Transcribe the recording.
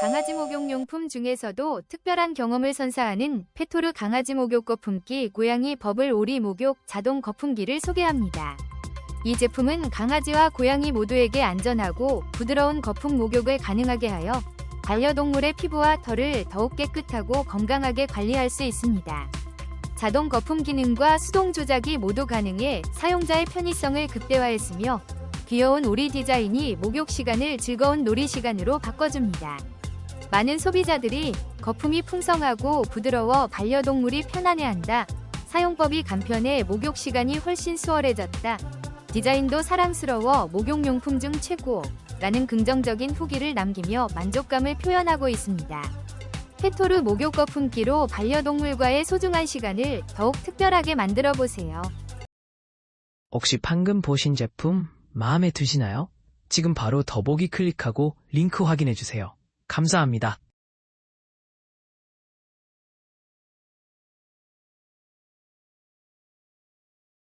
강아지 목욕용품 중에서도 특별한 경험을 선사하는 페토르 강아지 목욕 거품기 고양이 버블 오리 목욕 자동 거품기를 소개합니다. 이 제품은 강아지와 고양이 모두에게 안전하고 부드러운 거품 목욕을 가능하게 하여 반려동물의 피부와 털을 더욱 깨끗하고 건강하게 관리할 수 있습니다. 자동 거품 기능과 수동 조작이 모두 가능해 사용자의 편의성을 극대화했으며 귀여운 오리 디자인이 목욕 시간을 즐거운 놀이 시간으로 바꿔줍니다. 많은 소비자들이 거품이 풍성하고 부드러워 반려동물이 편안해한다. 사용법이 간편해 목욕 시간이 훨씬 수월해졌다. 디자인도 사랑스러워 목욕용품 중 최고. 라는 긍정적인 후기를 남기며 만족감을 표현하고 있습니다. 페토르 목욕 거품기로 반려동물과의 소중한 시간을 더욱 특별하게 만들어 보세요. 혹시 방금 보신 제품 마음에 드시나요? 지금 바로 더보기 클릭하고 링크 확인해 주세요. 감사합니다.